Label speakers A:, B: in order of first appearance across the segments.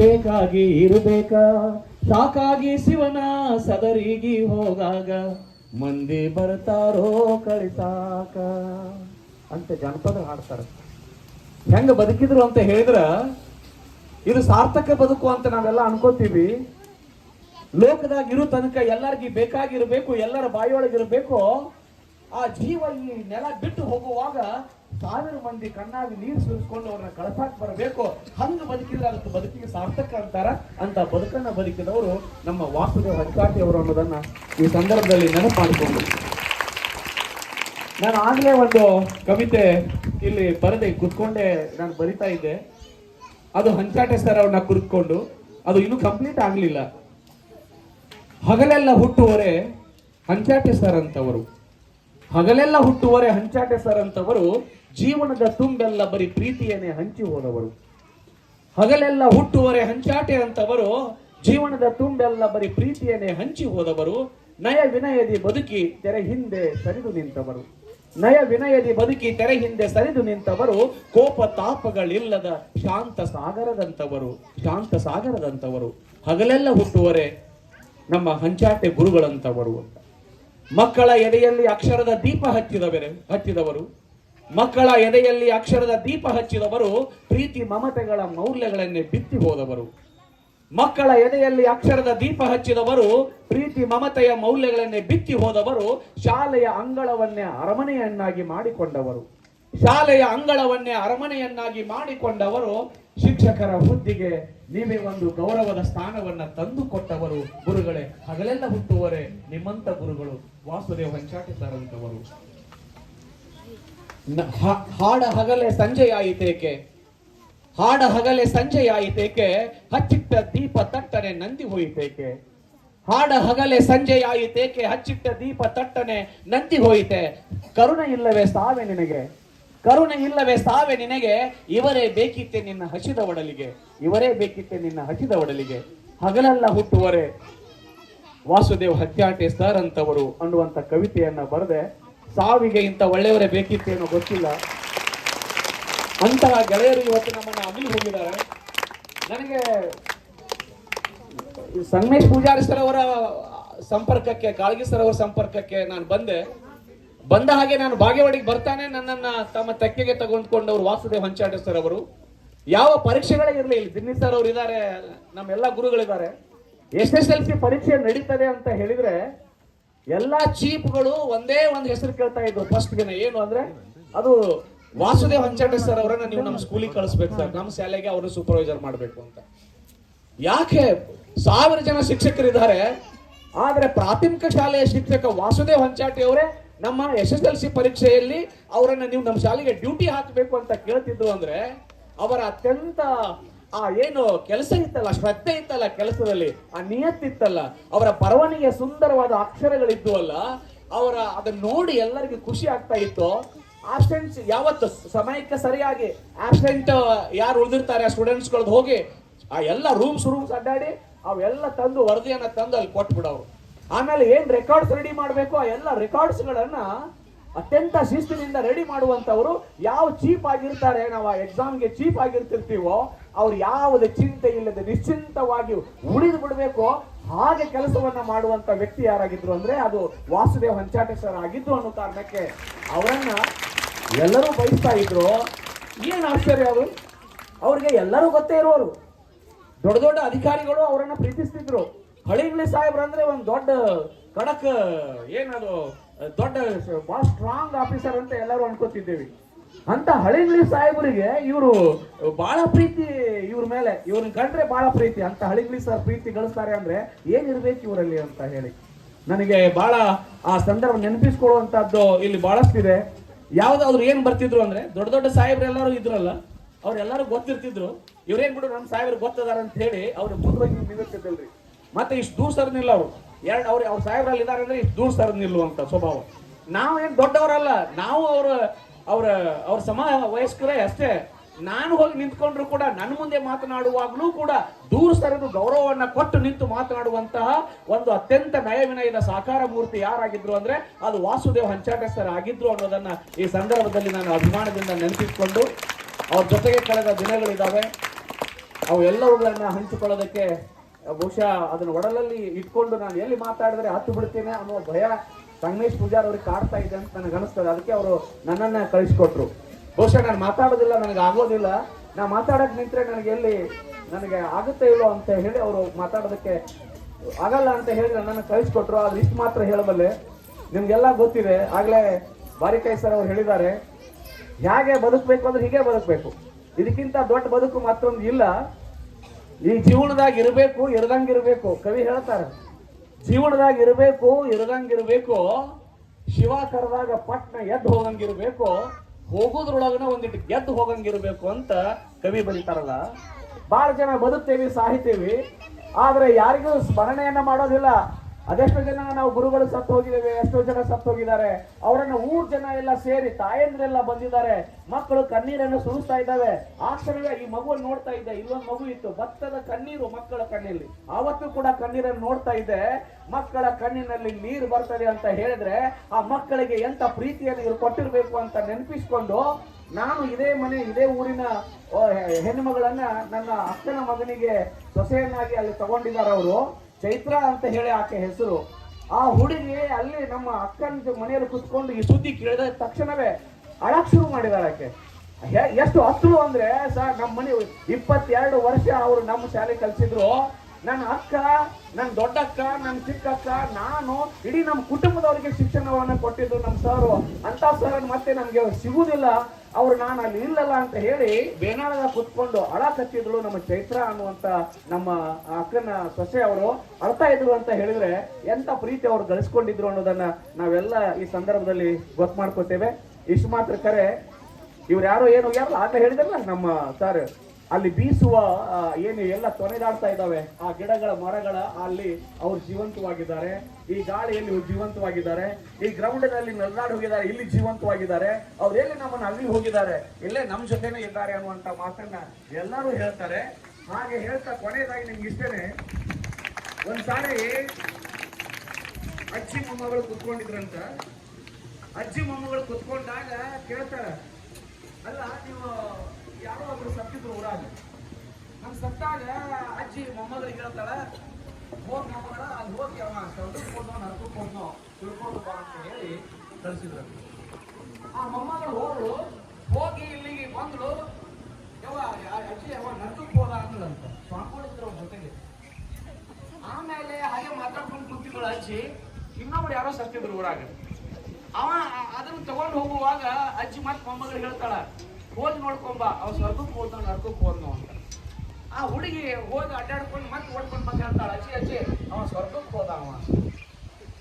A: ಬೇಕಾಗಿ ಇರಬೇಕ? ಸಾಕಾಗಿ ಶಿವನ ಸದರಿಗಿ ಹೋಗಾಗ ಮಂದಿ ಬರ್ತಾರೋ ಕಳಿಸಾಕ. ಅಂತ ಜನಪದ ಹಾಡ್ತಾರೆ. ಹೆಂಗ ಬದುಕಿದ್ರು ಅಂತ ಹೇಳಿದ್ರ, ಇದು ಸಾರ್ಥಕ ಬದುಕು ಅಂತ ನಾವೆಲ್ಲ ಅನ್ಕೋತೀವಿ. ಲೋಕದಾಗ ಇರೋ ತನಕ ಎಲ್ಲರಿಗೂ ಬೇಕಾಗಿರ್ಬೇಕು, ಎಲ್ಲರ ಬಾಯಿಯೊಳಗಿರ್ಬೇಕು ಆ ಜೀವ ಈ ನೆಲ ಬಿಟ್ಟು ಹೋಗುವಾಗ ಸಾವಿರ ಮಂದಿ ಕಣ್ಣಾಗಿ ನೀರು ಸುರಿಸ್ಕೊಂಡು ಅವ್ರನ್ನ ಕಳಸಾಕ್ ಬರಬೇಕು. ಹಂಗ ಬದುಕಿದ್ರೆ ಅದಕ್ಕೆ ಬದುಕಿಗೆ ಸಾರ್ಥಕ ಅಂತಾರ? ಅಂತ ಬದುಕನ್ನ ಬದುಕಿದವರು ನಮ್ಮ ವಾಸುದೇವ ಹಂಚಾಟಿ ಅವರು ಅನ್ನೋದನ್ನ ಈ ಸಂದರ್ಭದಲ್ಲಿ ನೆನಪು ಮಾಡಿಕೊಂಡು. ನಾನು ಆಗ್ಲೇ ಒಂದು ಕವಿತೆ ಇಲ್ಲಿ ಬರದೆ, ಕುತ್ಕೊಂಡೆ ನಾನು ಬರಿತಾ ಇದ್ದೆ. ಅದು ಹಂಚಾಟೆ ಸರ್ ಅವ್ರನ್ನ ಕುರಿತ್ಕೊಂಡು ಅದು ಇನ್ನೂ ಕಂಪ್ಲೀಟ್ ಆಗ್ಲಿಲ್ಲ. ಹಗಲೆಲ್ಲ ಹುಟ್ಟುವರೆ ಹಂಚಾಟೆ ಸರ್ ಅಂತವರು. ಹಗಲೆಲ್ಲ ಹುಟ್ಟುವರೆ ಹಂಚಾಟೆ ಸರ್ ಅಂತವರು ಜೀವನದ ತುಂಬೆಲ್ಲ ಬರೀ ಪ್ರೀತಿಯನ್ನೇ ಹಂಚಿ ಹೋದವರು ಹಗಲೆಲ್ಲ ಹುಟ್ಟುವರೆ ಹಂಚಾಟೆ ಅಂತವರು, ಜೀವನದ ತುಂಬೆಲ್ಲ ಬರೀ ಪ್ರೀತಿಯನ್ನೇ ಹಂಚಿ ಹೋದವರು. ನಯ ವಿನಯದಿ ಬದುಕಿ ತೆರೆ ಹಿಂದೆ ಸರಿದು ನಿಂತವರು. ನಯ ವಿನಯದಿ ಬದುಕಿ ತೆರೆ ಹಿಂದೆ ಸರಿದು ನಿಂತವರು. ಕೋಪ ತಾಪಗಳಿಲ್ಲದ ಶಾಂತ ಸಾಗರದಂತವರು ಶಾಂತ ಸಾಗರದಂತವರು. ಹಗಲೆಲ್ಲ ಹುಟ್ಟುವರೆ ನಮ್ಮ ಹಂಚಾಟೆ ಗುರುಗಳಂತವರು. ಮಕ್ಕಳ ಎದೆಯಲ್ಲಿ ಅಕ್ಷರದ ದೀಪ ಹಚ್ಚಿದವರೆ, ಹಚ್ಚಿದವರು. ಮಕ್ಕಳ ಎದೆಯಲ್ಲಿ ಅಕ್ಷರದ ದೀಪ ಹಚ್ಚಿದವರು, ಪ್ರೀತಿ ಮಮತೆಗಳ ಮೌಲ್ಯಗಳನ್ನೇ ಬಿತ್ತಿ ಹೋದವರು. ಮಕ್ಕಳ ಎದೆಯಲ್ಲಿ ಅಕ್ಷರದ ದೀಪ ಹಚ್ಚಿದವರು, ಪ್ರೀತಿ ಮಮತೆಯ ಮೌಲ್ಯಗಳನ್ನೇ ಬಿತ್ತಿ ಹೋದವರು, ಶಾಲೆಯ ಅಂಗಳವನ್ನೇ ಅರಮನೆಯನ್ನಾಗಿ ಮಾಡಿಕೊಂಡವರು. ಶಾಲೆಯ ಅಂಗಳವನ್ನೇ ಅರಮನೆಯನ್ನಾಗಿ ಮಾಡಿಕೊಂಡವರು, ಶಿಕ್ಷಕರ ಹುದ್ದಿಗೆ ನೀವೇ ಒಂದು ಗೌರವದ ಸ್ಥಾನವನ್ನ ತಂದುಕೊಟ್ಟವರು ಗುರುಗಳೇ, ಹಗಲೆಲ್ಲ ಹುಟ್ಟುವರೆ ನಿಮ್ಮಂತ ಗುರುಗಳು. ವಾಸುದೇವ ಹ- ಹಾಡ ಹಗಲೆ ಸಂಜೆಯಾಯಿತೇಕೆ? ಹಾಡ ಹಗಲೆ ಸಂಜೆಯಾಯಿತೇಕೆ? ಹಚ್ಚಿಟ್ಟ ದೀಪ ತಟ್ಟನೆ ನಂದಿ ಹೋಯಿತೇಕೆ? ಹಾಡ ಹಗಲೆ ಸಂಜೆಯಾಯಿತೇಕೆ? ಹಚ್ಚಿಟ್ಟ ದೀಪ ತಟ್ಟನೆ ನಂದಿ ಹೋಯಿತೆ? ಕರುಣೆ ಇಲ್ಲವೇ ಸಾವೆ ನಿನಗೆ? ಕರುಣೆ ಇಲ್ಲವೇ ಸಾವೆ ನಿನಗೆ? ಇವರೇ ಬೇಕಿತ್ತೆ ನಿನ್ನ ಹಸಿದ ಒಡಲಿಗೆ. ಇವರೇ ಬೇಕಿತ್ತೆ ನಿನ್ನ ಹಸಿದ ಒಡಲಿಗೆ. ಹಗಲೆಲ್ಲ ಹುಟ್ಟುವರೆ. ವಾಸುದೇವ್ ಹತ್ಯಾಟೆ ಸರ್ ಅಂತವರು ಅನ್ನುವಂತ ಕವಿತೆಯನ್ನ ಬರೆದೆ. ಸಾವಿಗೆ ಇಂಥ ಒಳ್ಳೆಯವರೇ ಬೇಕಿತ್ತೇನೋ ಗೊತ್ತಿಲ್ಲ. ಅಂತಹ ಗೆಳೆಯರು ಇವತ್ತು ನಮ್ಮನ್ನ ಅಗಲಿ ಹೋಗಿದ್ದಾರೆ. ನನಗೆ ಸಂಗಮೇಶ್ ಪೂಜಾರಿ ಸರ್ ಅವರ ಸಂಪರ್ಕಕ್ಕೆ ಕಾಳಗಿ ಸರ್ ಅವರ ಸಂಪರ್ಕಕ್ಕೆ ನಾನು ಬಂದೆ. ಬಂದ ಹಾಗೆ ನಾನು ಬಾಗೇವಾಡಿಗೆ ಬರ್ತಾನೆ, ನನ್ನನ್ನ ತಮ್ಮ ತೆಕ್ಕೆಗೆ ತಗೊಂಡ್ಕೊಂಡವರು ವಾಸುದೇವ್ ಹಂಚಾಟ ಸರ್ ಅವರು. ಯಾವ ಪರೀಕ್ಷೆಗಳೇ ಇರಲಿ, ಇಲ್ಲಿ ದಿನ್ನಿ ಸರ್ ಅವರು ಇದ್ದಾರೆ, ನಮ್ಮೆಲ್ಲ ಗುರುಗಳಿದ್ದಾರೆ. ಎಸ್ ಎಸ್ ಎಲ್ ಸಿ ಪರೀಕ್ಷೆ ನಡೀತದೆ ಅಂತ ಹೇಳಿದ್ರೆ ಎಲ್ಲಾ ಚೀಪ್ಗಳು ಒಂದೇ ಒಂದು ಹೆಸರು ಕೇಳ್ತಾ ಇದ್ರು ಫಸ್ಟ್ ದಿನ ಏನು ಅಂದ್ರೆ, ಅದು ವಾಸುದೇವ್ ಹಂಚಾಟೆ ಸರ್ ಅವರನ್ನ ನೀವು ನಮ್ಮ ಸ್ಕೂಲಿಗೆ ಕಳಿಸ್ಬೇಕು ಸರ್. ನಮ್ಮ ಶಾಲೆಗೆ ಅವರು ಸೂಪರ್ವೈಸರ್ ಮಾಡಬೇಕು ಅಂತ. ಯಾಕೆ? ಸಾವಿರ ಜನ ಶಿಕ್ಷಕರಿದ್ದಾರೆ. ಆದ್ರೆ ಪ್ರಾಥಮಿಕ ಶಾಲೆಯ ಶಿಕ್ಷಕ ವಾಸುದೇವ್ ಹಂಚಾಟಿ ಅವರೇ ನಮ್ಮ ಎಸ್ ಎಸ್ ಎಲ್ ಸಿ ಪರೀಕ್ಷೆಯಲ್ಲಿ ಅವರನ್ನ ನೀವು ನಮ್ಮ ಶಾಲೆಗೆ ಡ್ಯೂಟಿ ಹಾಕಬೇಕು ಅಂತ ಕೇಳ್ತಿದ್ರು ಅಂದ್ರೆ, ಅವರ ಅತ್ಯಂತ ಆ ಏನು ಕೆಲಸ ಇತ್ತಲ್ಲ, ಶ್ರದ್ಧೆ ಇತ್ತಲ್ಲ ಕೆಲಸದಲ್ಲಿ, ಆ ನಿಯತ್ತಿತ್ತಲ್ಲ ಅವರ ಬರವಣಿಗೆ ಸುಂದರವಾದ ಅಕ್ಷರಗಳಿದ್ದು ಅಲ್ಲ ಅವರ ಅದನ್ನ ನೋಡಿ ಎಲ್ಲರಿಗೂ ಖುಷಿ ಆಗ್ತಾ ಇತ್ತು. ಆಬ್ಸೆಂಟ್ಸ್ ಯಾವತ್ತು? ಸಮಯಕ್ಕೆ ಸರಿಯಾಗಿ. ಆಬ್ಸೆಂಟ್ ಯಾರು ಉಳಿದಿರ್ತಾರೆ? ಆ ಸ್ಟೂಡೆಂಟ್ಸ್ಗಳದ್ದು ಹೋಗಿ, ಆ ಎಲ್ಲ ರೂಮ್ಸ್ ರೂಮ್ಸ್ ಅಡ್ಡಾಡಿ, ಅವೆಲ್ಲ ತಂದು ವರದಿಯನ್ನ ತಂದು ಅಲ್ಲಿ ಕೊಟ್ಬಿಡೋರು. ಆಮೇಲೆ ಏನ್ ರೆಕಾರ್ಡ್ಸ್ ರೆಡಿ ಮಾಡಬೇಕು? ಆ ಎಲ್ಲ ರೆಕಾರ್ಡ್ಸ್ ಗಳನ್ನ ಅತ್ಯಂತ ಶಿಸ್ತಿನಿಂದ ರೆಡಿ ಮಾಡುವಂತವರು ಯಾವ ಚೀಪ್ ಆಗಿರ್ತಾರೆ, ನಾವು ಆ ಎಕ್ಸಾಮ್ಗೆ ಚೀಪ್ ಆಗಿರ್ತಿರ್ತೀವೋ ಅವ್ರು ಯಾವುದೇ ಚಿಂತೆ ಇಲ್ಲದೆ ನಿಶ್ಚಿಂತವಾಗಿ ಉಳಿದು ಬಿಡಬೇಕು. ಹಾಗೆ ಕೆಲಸವನ್ನ ಮಾಡುವಂತ ವ್ಯಕ್ತಿ ಯಾರಾಗಿದ್ರು ಅಂದ್ರೆ ಅದು ವಾಸುದೇವ್ ಹಂಚಾಟೆ ಸರ್ ಆಗಿದ್ರು ಅನ್ನೋ ಕಾರಣಕ್ಕೆ ಅವರನ್ನ ಎಲ್ಲರೂ ಬಯಸ್ತಾ ಇದ್ರು. ಏನ್ ಆಶ್ಚರ್ಯ ಅವರು ಅವ್ರಿಗೆ ಎಲ್ಲರೂ ಗೊತ್ತೇ ಇರೋರು. ದೊಡ್ಡ ದೊಡ್ಡ ಅಧಿಕಾರಿಗಳು ಅವರನ್ನ ಪ್ರೀತಿಸ್ತಿದ್ರು. ಹಳಿಂಗ್ಲಿ ಸಾಹೇಬ್ರು ಅಂದ್ರೆ ಒಂದ್ ದೊಡ್ಡ ಕಡಕ್, ಏನದು, ದೊಡ್ಡ ಬಹಳ ಸ್ಟ್ರಾಂಗ್ ಆಫೀಸರ್ ಅಂತ ಎಲ್ಲರೂ ಅನ್ಕೋತಿದ್ದೇವೆ. ಅಂತ ಹಳಿಂಗ್ಲಿ ಸಾಹೇಬರಿಗೆ ಇವರು ಬಹಳ ಪ್ರೀತಿ ಇವ್ರ ಮೇಲೆ. ಇವ್ರನ್ನ ಕಂಡ್ರೆ ಬಹಳ ಪ್ರೀತಿ. ಅಂತ ಹಳಿಂಗ್ಲಿ ಸರ್ ಪ್ರೀತಿ ಗಳಿಸ್ತಾರೆ ಅಂದ್ರೆ ಏನಿರ್ಬೇಕು ಇವರಲ್ಲಿ ಅಂತ ಹೇಳಿ. ನನಗೆ ಬಹಳ ಆ ಸಂದರ್ಭ ನೆನಪಿಸ್ಕೊಳ್ಳುವಂತಹದ್ದು ಇಲ್ಲಿ ಬಹಳಷ್ಟಿದೆ. ಯಾವ್ದಾದ್ರು ಏನ್ ಬರ್ತಿದ್ರು ಅಂದ್ರೆ ದೊಡ್ಡ ದೊಡ್ಡ ಸಾಹೇಬ್ರೆಲ್ಲರೂ ಇದ್ರಲ್ಲ, ಅವ್ರೆಲ್ಲರೂ ಗೊತ್ತಿರ್ತಿದ್ರು. ಇವ್ರೇನ್ ಬಿಡು ನಮ್ಮ ಸಾಹೇಬ್ರು ಗೊತ್ತದಾರ ಅಂತ ಹೇಳಿ ಅವ್ರ ಮುಂದೋಗಿ ನಿಂತಿರ್ತಿದ್ದಿಲ್ರಿ ಮತ್ತೆ ಇಷ್ಟು ದೂರ ಸರ್ ನಿಲ್ಲ ಅವರು ಎರಡು ಅವ್ರ ಅವ್ರ ಸಾಹೇಬ್ರಲ್ಲಿ ಇದಾರೆ ಅಂದ್ರೆ ಇಷ್ಟು ದೂರ ಸರ್ ನಿಲ್ಲುವಂತ ಸ್ವಭಾವ. ನಾವೇನ್ ದೊಡ್ಡವರಲ್ಲ, ನಾವು ಅವ್ರ ಅವ್ರ ಅವ್ರ ಸಮ ವಯಸ್ಕರೇ ಅಷ್ಟೇ. ನಾನು ಹೋಗಿ ನಿಂತ್ಕೊಂಡ್ರು ಕೂಡ ನನ್ನ ಮುಂದೆ ಮಾತನಾಡುವಾಗಲೂ ಕೂಡ ದೂರ ಸರಿದು ಗೌರವವನ್ನ ಕೊಟ್ಟು ನಿಂತು ಮಾತನಾಡುವಂತಹ ಒಂದು ಅತ್ಯಂತ ನಯವಿನಯದ ಸಾಕಾರ ಮೂರ್ತಿ ಯಾರಾಗಿದ್ರು ಅಂದ್ರೆ ಅದು ವಾಸುದೇವ್ ಹಂಚಾಟ ಸರ್ ಆಗಿದ್ರು ಅನ್ನೋದನ್ನ ಈ ಸಂದರ್ಭದಲ್ಲಿ ನಾನು ಅಭಿಮಾನದಿಂದ ನೆನಪಿಸಿಕೊಂಡು ಅವ್ರ ಜೊತೆಗೆ ಕಳೆದ ದಿನಗಳಿದ್ದಾವೆ ಅವು ಎಲ್ಲವುಗಳನ್ನ ಹಂಚಿಕೊಳ್ಳೋದಕ್ಕೆ ಬಹುಶಃ ಅದನ್ನ ಒಡಲಲ್ಲಿ ಇಟ್ಕೊಂಡು ನಾನು ಎಲ್ಲಿ ಮಾತಾಡಿದ್ರೆ ಹತ್ತು ಬಿಡ್ತೇನೆ ಅನ್ನೋ ಭಯ ಸಂಗಮೇಶ್ ಪೂಜಾರ್ ಅವ್ರಿಗೆ ಕಾಡ್ತಾ ಇದೆ ಅಂತ ನನಗೆ ಅನಿಸ್ತದೆ. ಅದಕ್ಕೆ ಅವರು ನನ್ನನ್ನ ಕಳಿಸ್ಕೊಟ್ರು. ಬಹುಶಃ ನಾನು ಮಾತಾಡೋದಿಲ್ಲ, ನನಗೆ ಆಗೋದಿಲ್ಲ. ನಾ ಮಾತಾಡಕ್ ನಿಂತ್ರೆ ನನಗೆ ಎಲ್ಲಿ ನನಗೆ ಆಗುತ್ತೆ ಇಲ್ಲೋ ಅಂತ ಹೇಳಿ ಅವರು ಮಾತಾಡೋದಕ್ಕೆ ಆಗಲ್ಲ ಅಂತ ಹೇಳಿ ನನ್ನನ್ನು ಕಳಿಸ್ಕೊಟ್ರು. ಆ ಇಷ್ಟು ಮಾತ್ರ ಹೇಳಬಲ್ಲೆ. ನಿಮ್ಗೆಲ್ಲ ಗೊತ್ತಿದೆ. ಆಗ್ಲೇ ಬಾರಿಕಾಯಿ ಸರ್ ಅವ್ರು ಹೇಳಿದ್ದಾರೆ ಹೇಗೆ ಬದುಕಬೇಕು ಅಂದ್ರೆ ಹೀಗೆ ಬದುಕಬೇಕು. ಇದಕ್ಕಿಂತ ದೊಡ್ಡ ಬದುಕು ಮತ್ತೊಂದು ಇಲ್ಲ. ಈ ಜೀವನದಾಗ ಇರಬೇಕು, ಇರದಂಗೆ ಇರಬೇಕು. ಕವಿ ಹೇಳ್ತಾರೆ. ಜೀವನದಾಗ ಇರಬೇಕು ಇರದಂಗಿರ್ಬೇಕು ಶಿವ ಕರೆದಾಗ ಪಟ್ನ ಎದ್ದು ಹೋಗಂಗಿರ್ಬೇಕು ಹೋಗೋದ್ರೊಳಗನ ಒಂದಿಟ್ಟು ಗೆದ್ದು ಹೋಗಂಗಿರ್ಬೇಕು ಅಂತ ಕವಿ ಬರೀತಾರಲ್ಲ. ಬಹಳ ಜನ ಬದುಕ್ತೇವಿ, ಸಾಹಿತೇವಿ, ಆದ್ರೆ ಯಾರಿಗೂ ಸ್ಮರಣೆಯನ್ನ ಮಾಡೋದಿಲ್ಲ. ಅದೆಷ್ಟೋ ಜನ ನಾವು ಗುರುಗಳು ಸತ್ತು ಹೋಗಿದ್ದೇವೆ, ಎಷ್ಟೋ ಜನ ಸತ್ತು ಹೋಗಿದ್ದಾರೆ. ಅವರನ್ನ ಊರ್ ಜನ ಎಲ್ಲ ಸೇರಿ ತಾಯಂದ್ರೆಲ್ಲ ಬಂದಿದ್ದಾರೆ. ಮಕ್ಕಳು ಕಣ್ಣೀರನ್ನು ಸುರಿಸ್ತಾ ಇದ್ದಾವೆ. ಆ ಕ್ಷಣವೇ ಈ ಮಗುವನ್ನು ನೋಡ್ತಾ ಇದ್ದೆ. ಇಲ್ಲೊಂದು ಮಗು ಇತ್ತು. ಭತ್ತದ ಕಣ್ಣೀರು ಮಕ್ಕಳ ಕಣ್ಣಲ್ಲಿ ಆವತ್ತು ಕೂಡ ಕಣ್ಣೀರನ್ನು ನೋಡ್ತಾ ಇದ್ದೆ. ಮಕ್ಕಳ ಕಣ್ಣಿನಲ್ಲಿ ನೀರು ಬರ್ತದೆ ಅಂತ ಹೇಳಿದ್ರೆ ಆ ಮಕ್ಕಳಿಗೆ ಎಂತ ಪ್ರೀತಿಯನ್ನು ಇವ್ರು ಕೊಟ್ಟಿರ್ಬೇಕು ಅಂತ ನೆನಪಿಸ್ಕೊಂಡು ನಾನು ಇದೇ ಮನೆ, ಇದೇ ಊರಿನ ಹೆಣ್ಣು ಮಗಳನ್ನ ನನ್ನ ಅಕ್ಕನ ಮಗನಿಗೆ ಸೊಸೆಯನ್ನಾಗಿ ಅಲ್ಲಿ ತಗೊಂಡಿದ್ದಾರೆ ಅವರು. ಚೈತ್ರ ಅಂತ ಹೇಳಿ ಆಕೆ ಹೆಸರು. ಆ ಹುಡುಗಿ ಅಲ್ಲಿ ನಮ್ಮ ಅಕ್ಕನ ಮನೆಯಲ್ಲಿ ಕುತ್ಕೊಂಡು ಈ ಸುದ್ದಿ ಕೇಳಿದ ತಕ್ಷಣವೇ ಅಳಕ್ ಶುರು ಮಾಡಿದಾಳೆ ಆಕೆ. ಎಷ್ಟು ಹತ್ತು ಅಂದ್ರೆ, ಸರ್, ನಮ್ಮ ಮನೆ ಇಪ್ಪತ್ತೆರಡು ವರ್ಷ ಅವರು ನಮ್ಮ ಶಾಲೆ ಕಲಿಸಿದ್ರು. ನನ್ನ ಅಕ್ಕ, ನನ್ನ ದೊಡ್ಡಕ್ಕ, ನನ್ನ ಚಿಕ್ಕಕ್ಕ, ನಾನು ಇಡೀ ನಮ್ಮ ಕುಟುಂಬದವರಿಗೆ ಶಿಕ್ಷಣವನ್ನು ಕೊಟ್ಟಿದ್ರು ನಮ್ಮ ಸರ್. ಅಂತ ಸರ್ ಮತ್ತೆ ನಮ್ಗೆ ಸಿಗುದಿಲ್ಲ. ಅವ್ರು ನಾನು ಅಲ್ಲಿ ಇಲ್ಲಲ್ಲ ಅಂತ ಹೇಳಿ ಬೇನಾಳದ ಕುತ್ಕೊಂಡು ಅಳ ಕತ್ತಿದ್ರು ನಮ್ಮ ಚೈತ್ರ ಅನ್ನುವಂತ ನಮ್ಮ ಅಕ್ಕನ ಸೊಸೆ ಅವರು. ಅಳ್ತಾ ಇದ್ರು ಅಂತ ಹೇಳಿದ್ರೆ ಎಂತ ಪ್ರೀತಿ ಅವ್ರು ಗಳಿಸ್ಕೊಂಡಿದ್ರು ಅನ್ನೋದನ್ನ ನಾವೆಲ್ಲ ಈ ಸಂದರ್ಭದಲ್ಲಿ ಗೊತ್ತು ಮಾಡ್ಕೋತೇವೆ. ಇಷ್ಟು ಮಾತ್ರ ಕರೆ. ಇವ್ರು ಯಾರೋ ಏನು ಯಾರು ಆಗ ಹೇಳಿದಲ್ಲ ನಮ್ಮ ಸರ್ ಅಲ್ಲಿ ಬೀಸುವ ಏನು ಎಲ್ಲ ತೊನೆದಾಡ್ತಾ ಇದ್ದಾವೆ, ಆ ಗಿಡಗಳ ಮರಗಳ, ಅಲ್ಲಿ ಅವ್ರು ಜೀವಂತವಾಗಿದ್ದಾರೆ. ಈ ಗಾಳಿಯಲ್ಲಿ ಜೀವಂತವಾಗಿದ್ದಾರೆ. ಈ ಗ್ರೌಂಡ್ನಲ್ಲಿ ನಡೆದಾಡಿ ಹೋಗಿದ್ದಾರೆ, ಇಲ್ಲಿ ಜೀವಂತವಾಗಿದ್ದಾರೆ. ಅವ್ರು ಎಲ್ಲಿ ನಮ್ಮನ್ನ ಅಲ್ಲಿ ಹೋಗಿದ್ದಾರೆ? ಇಲ್ಲೇ ನಮ್ಮ ಜೊತೆನೇ ಇದ್ದಾರೆ ಅನ್ನುವಂತ ಮಾತನ್ನ ಎಲ್ಲರೂ ಹೇಳ್ತಾರೆ. ಹಾಗೆ ಹೇಳ್ತಾ ಕೊನೆಯದಾಗಿ ನಿಮ್ಗೆ ಇಷ್ಟೇನೆ. ಒಂದ್ಸಾರಿ ಅಜ್ಜಿ ಮೊಮ್ಮಗಳು ಕುತ್ಕೊಂಡಿದ್ರಂತ. ಅಜ್ಜಿ ಮೊಮ್ಮಗಳು ಕುತ್ಕೊಂಡಾಗ ಕೇಳ್ತಾರ, ಅಲ್ಲ, ನೀವು ಯಾರೋ ಒಬ್ರು ಸತ್ತಿದ್ರು ಊರಾಗ. ನಮ್ ಸತ್ತಾಗ ಅಜ್ಜಿ ಮೊಮ್ಮಗಳಿಗೆ ಹೇಳ್ತಾಳೆ, ಹೋಗಿ ಮೊಮ್ಮಗಳ ಅಲ್ಲಿ ಹೋಗಿ ಅವ ಹೋದ್ನೋ ನರಕಕ್ಕೆ ತಿಳ್ಕೊಂಡು ಬಾ ಅಂತ ಹೇಳಿ ಕಳ್ಸಿದ್ರು. ಆ ಮೊಮ್ಮಗಳು ಹೋದ್ರು, ಹೋಗಿ ಇಲ್ಲಿಗೆ ಬಂದಳು. ಯಾವ ಅಜ್ಜಿ ಯಾವ ನರಕಕ್ಕೆ ಹೋದ ಅಂದ್ರಂತ ಸ್ವಾಮಿಗಳಿದ್ರು ಅವ್ರ ಜೊತೆಗೆ. ಆಮೇಲೆ ಹಾಗೆ ಮಾತಾಡ್ಕೊಂಡು ಕುಂತಿದ್ಳು ಅಜ್ಜಿ. ಇನ್ನೊಬ್ರು ಯಾರೋ ಸತ್ತಿದ್ರು ಊರಾಗ. ಅವ ಅದನ್ನು ತಗೊಂಡು ಹೋಗುವಾಗ ಅಜ್ಜಿ ಮತ್ ಮೊಮ್ಮಗಳು ಹೇಳ್ತಾಳ ಹೋಗಿ ನೋಡ್ಕೊಂಬ ಅವ ಸ್ವರ್ಗಕ್ಕೆ ಹೋದ ನರ್ಕಕ್ಕೆ ಹೋದ್ನು ಅಂತ ಆ ಹುಡುಗಿ ಹೋಗಿ ಅಡ್ಡಾಡ್ಕೊಂಡು ಮತ್ತೆ ಓಡ್ಕೊಂಡು ಬಂದ ಹೇಳ್ತಾಳ, ಅಜ್ಜಿ ಅಜ್ಜಿ, ಅವ ಸ್ವರ್ಗಕ್ಕೆ ಹೋದ ಅವ.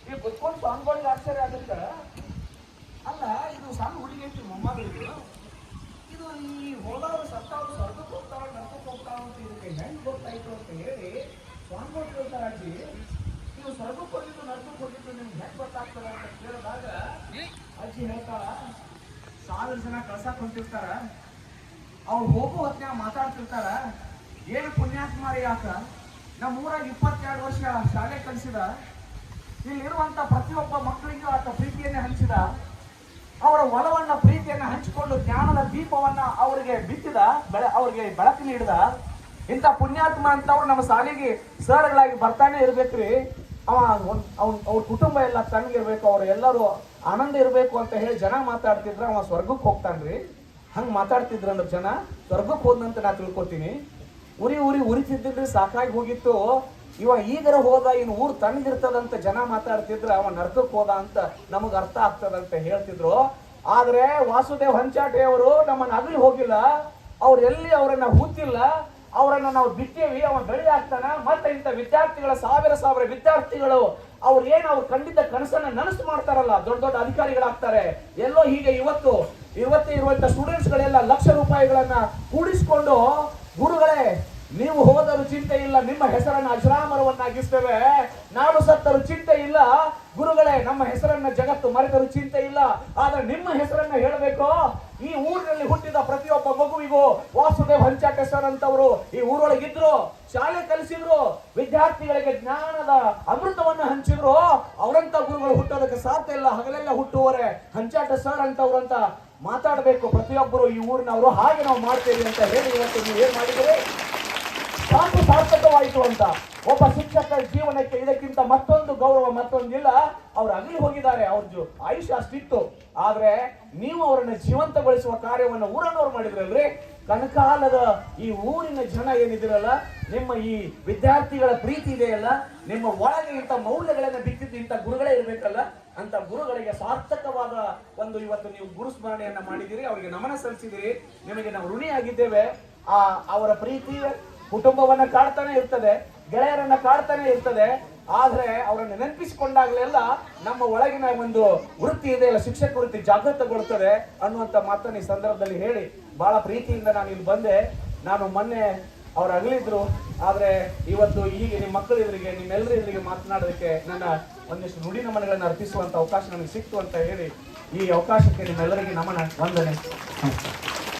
A: ಈಗ ಕುತ್ಕೊಂಡು ಸ್ವಾಮಿಗಳಿಗೆ ಆಶ್ಚರ್ಯ ಆಗುತ್ತೆ ಅಲ್ಲ, ಇದು ಸಣ್ಣ ಹುಡುಗಿ ಐತಿ ಮೊಮ್ಮಗಳಿಗೆ ಇದು ಈ ಹೋದವರು ಸತ್ತವರು ಸ್ವರ್ಗಕ್ಕೆ ಹೋಗ್ತಾವ ನರ್ಕಕ್ಕೆ ಹೋಗ್ತಾವ ಅಂತ ಇದಕ್ಕೆ ಹೆಂಗ್ ಗೊತ್ತಾಯ್ತು ಅಂತ ಹೇಳಿ ಸ್ವಾಮಿಗಳು ಕೇಳ್ತಾರ ಅಜ್ಜಿ ನೀವು ಸ್ವರ್ಗಕ್ಕೆ ಹೋಗಿದ್ದು ನರ್ಕಕ್ಕೆ ಹೋಗಿದ್ದು ನಿಮ್ಗೆ ಹೆಂಗ್ ಗೊತ್ತಾಗ್ತದ ಅಂತ ಕೇಳಿದಾಗ ಅಜ್ಜಿ ಹೇಳ್ತಾಳ ಸಾವಿರ ಜನ ಕಳ್ಸಕ್ ಹೊಂಟಿರ್ತಾರ ಅವ್ರು ಹೋಗೋ ಹೊತ್ತಿನಾಗ ಮಾತಾಡ್ತಿರ್ತಾರ, ಏನು ಪುಣ್ಯಾತ್ಮಾರಿ ಆತ? ನಮ್ಮ ಊರಾಗ ಇಪ್ಪತ್ತೆರಡು ವರ್ಷ ಶಾಲೆ ಕಲಿಸಿದ. ಇಲ್ಲಿರುವಂತ ಪ್ರತಿಯೊಬ್ಬ ಮಕ್ಕಳಿಗೂ ಆತ ಪ್ರೀತಿಯನ್ನೇ ಹಂಚಿದ. ಅವರ ಒಲವನ್ನ ಪ್ರೀತಿಯನ್ನ ಹಂಚಿಕೊಂಡು ಜ್ಞಾನದ ದೀಪವನ್ನ ಅವರಿಗೆ ಬಿತ್ತಿದ, ಬೆಳೆ, ಅವ್ರಿಗೆ ಬೆಳಕು ನೀಡಿದ. ಇಂಥ ಪುಣ್ಯಾತ್ಮ ಅಂತವ್ರು ನಮ್ಮ ಶಾಲೆಗೆ ಸರ್ಗಳಾಗಿ ಬರ್ತಾನೆ ಇರ್ಬೇಕ್ರಿ. ಅವ ಅವ್ನ್, ಅವ್ರ ಕುಟುಂಬ ಎಲ್ಲ ತಣ್ಣಗಿರ್ಬೇಕು ಅವ್ರು ಎಲ್ಲರೂ ಆನಂದ ಇರಬೇಕು ಅಂತ ಹೇಳಿ ಜನ ಮಾತಾಡ್ತಿದ್ರೆ ಅವ ಸ್ವರ್ಗಕ್ಕೆ ಹೋಗ್ತಾನ್ರಿ. ಹಂಗ್ ಮಾತಾಡ್ತಿದ್ರಂದ್ರ ಜನ ಸ್ವರ್ಗಕ್ಕೆ ಹೋದಂತ ನಾ ತಿಳ್ಕೊತೀನಿ. ಉರಿ ಉರಿ ಉರಿತಿದ್ದಿದ್ರೆ ಸಾಕಾಗಿ ಹೋಗಿತ್ತು. ಇವ ಈಗರ ಹೋದ ಇನ್ನು ಊರು ತಣ್ಣಗಿರ್ತದಂತ ಜನ ಮಾತಾಡ್ತಿದ್ರ, ಅವ ನರ್ಕಕ್ಕೆ ಹೋದ ಅಂತ ನಮಗೆ ಅರ್ಥ ಆಗ್ತದಂತ ಹೇಳ್ತಿದ್ರು. ಆದ್ರೆ ವಾಸುದೇವ್ ಹಂಚಾಟೆ ಅವರು ನಮ್ಮನ್ನ ಅಗಲಿ ಹೋಗಿಲ್ಲ. ಅವ್ರು ಎಲ್ಲಿ ಅವರನ್ನ ಹೂತಿಲ್ಲ. ಅವರನ್ನ ನಾವು ಬಿಟ್ಟೇವಿ, ಅವನು ಬೆಳಿ ಆಗ್ತಾನ, ಮತ್ತೆ ಇಂಥ ವಿದ್ಯಾರ್ಥಿಗಳ ಸಾವಿರ ಸಾವಿರ ವಿದ್ಯಾರ್ಥಿಗಳು ಅವ್ರು ಏನ್ ಅವ್ರು ಕಂಡಿದ್ದ ಕನಸನ್ನ ನನಸು ಮಾಡ್ತಾರಲ್ಲ, ದೊಡ್ಡ ದೊಡ್ಡ ಅಧಿಕಾರಿಗಳಾಗ್ತಾರೆ. ಎಲ್ಲೋ ಹೀಗೆ ಇವತ್ತು, ಇವತ್ತೇ ಇರುವಂತ ಸ್ಟೂಡೆಂಟ್ಸ್ ಗಳೆಲ್ಲ ಲಕ್ಷ ರೂಪಾಯಿಗಳನ್ನ ಕೂಡಿಸ್ಕೊಂಡು, ಗುರುಗಳೇ, ನೀವು ಹೋದರೂ ಚಿಂತೆ ಇಲ್ಲ, ನಿಮ್ಮ ಹೆಸರನ್ನ ಅಜರಾಮರವನ್ನಾಗಿಸ್ತೇವೆ ನಾನು ಸತ್ತರೂ ಚಿಂತೆ ಇಲ್ಲ. ಗುರುಗಳೇ, ನಮ್ಮ ಹೆಸರನ್ನ ಜಗತ್ತು ಮರೆತರು ಚಿಂತೆ ಇಲ್ಲ. ಆದ್ರೆ ನಿಮ್ಮ ಹೆಸರನ್ನ ಹೇಳಬೇಕು? ಈ ಊರಿನಲ್ಲಿ ಪ್ರತಿಯೊಬ್ಬ ವಾಸುದೇವ್ ಹಂಚಾಟೆ ಸರ್ ಅಂತವರು ಈ ಊರೊಳಗಿದ್ರು, ಶಾಲೆ ಕಲಿಸಿದ್ರು, ವಿದ್ಯಾರ್ಥಿಗಳಿಗೆ ಜ್ಞಾನದ ಅಮೃತವನ್ನು ಹಂಚಿದ್ರು. ಅವರಂತ ಗುರುಗಳು ಹುಟ್ಟೋದಕ್ಕೆ ಸಾಧ್ಯ ಇಲ್ಲ, ಹಗಲೆಲ್ಲ ಹುಟ್ಟುವರೆ ಹಂಚಾಟ ಸರ್ ಅಂತವ್ರು ಅಂತ ಮಾತಾಡಬೇಕು. ಪ್ರತಿಯೊಬ್ಬರು ಈ ಊರಿನವರು, ಹಾಗೆ ನಾವು ಮಾಡ್ತೇವೆ ಅಂತ ಹೇಳಿ ಇವತ್ತು ನೀವು ಏನ್ ಮಾಡಿದ್ದೀರಿ? ಸಾಕು ಸಾರ್ಥಕವಾಯಿತು ಅಂತ. ಒಬ್ಬ ಶಿಕ್ಷಕರ ಜೀವನಕ್ಕೆ ಇದಕ್ಕಿಂತ ಮತ್ತೊಂದು ಗೌರವ ಮತ್ತೊಂದಿಲ್ಲ. ಅವ್ರು ಅಗಲಿ ಹೋಗಿದ್ದಾರೆ, ಅವ್ರ ಆಯುಷ್ಯ ಅಷ್ಟಿತ್ತು ಆದ್ರೆ ನೀವು ಅವರನ್ನ ಜೀವಂತಗೊಳಿಸುವ ಕಾರ್ಯವನ್ನು ಊರನ್ನವ್ರು ಮಾಡಿದ್ರಲ್ರಿ? ಕನಕಾಲದ ಈ ಊರಿನ ಜನ ಏನಿದಿರಲ್ಲ ನಿಮ್ಮ ಈ ವಿದ್ಯಾರ್ಥಿಗಳ ಪ್ರೀತಿ ಇದೆಯಲ್ಲ, ನಿಮ್ಮ ಒಳಗೆ ಇಂಥ ಮೌಲ್ಯಗಳನ್ನ ಬಿತ್ತಿದ್ದು ಇಂಥ ಗುರುಗಳೇ ಇರಬೇಕಲ್ಲ ಅಂತ ಗುರುಗಳಿಗೆ ಸಾರ್ಥಕವಾದ ಒಂದು ಇವತ್ತು ನೀವು ಗುರು ಸ್ಮರಣೆಯನ್ನ ಮಾಡಿದಿರಿ ಅವರಿಗೆ ನಮನ ಸಲ್ಲಿಸಿದಿರಿ ನಿಮಗೆ ನಾವು ಋಣಿಯಾಗಿದ್ದೇವೆ. ಆ ಅವರ ಪ್ರೀತಿ ಕುಟುಂಬವನ್ನ ಕಾಡ್ತಾನೆ ಇರ್ತದೆ, ಗೆಳೆಯರನ್ನ ಕಾಡ್ತಾನೆ ಇರ್ತದೆ, ಆದ್ರೆ ಅವರನ್ನು ನೆನಪಿಸಿಕೊಂಡಾಗಲೆಲ್ಲ ನಮ್ಮ ಒಳಗಿನ ಒಂದು ವೃತ್ತಿ ಇದೆ, ಇಲ್ಲ ಶಿಕ್ಷಕ ವೃತ್ತಿ ಜಾಗೃತಗೊಳ್ತದೆ ಅನ್ನುವಂತ ಮಾತನ್ನ ಈ ಸಂದರ್ಭದಲ್ಲಿ ಹೇಳಿ. ಬಹಳ ಪ್ರೀತಿಯಿಂದ ನಾನು ಇಲ್ಲಿ ಬಂದೆ. ನಾನು ಮೊನ್ನೆ ಅವ್ರು ಅಗಲಿದ್ರು, ಆದ್ರೆ ಇವತ್ತು ಈಗ ನಿಮ್ಮ ಮಕ್ಕಳು ಎದುರಿಗೆ, ನಿಮ್ಮೆಲ್ಲರ ಎದುರಿಗೆ ಮಾತನಾಡೋದಕ್ಕೆ ನನ್ನ ಒಂದಿಷ್ಟು ನುಡಿ ನಮನಗಳನ್ನು ಅರ್ಪಿಸುವಂತ ಅವಕಾಶ ನನಗೆ ಸಿಕ್ತು ಅಂತ ಹೇಳಿ ಈ ಅವಕಾಶಕ್ಕೆ ನಿಮ್ಮೆಲ್ಲರಿಗೆ ನಮನ, ವಂದನೆ.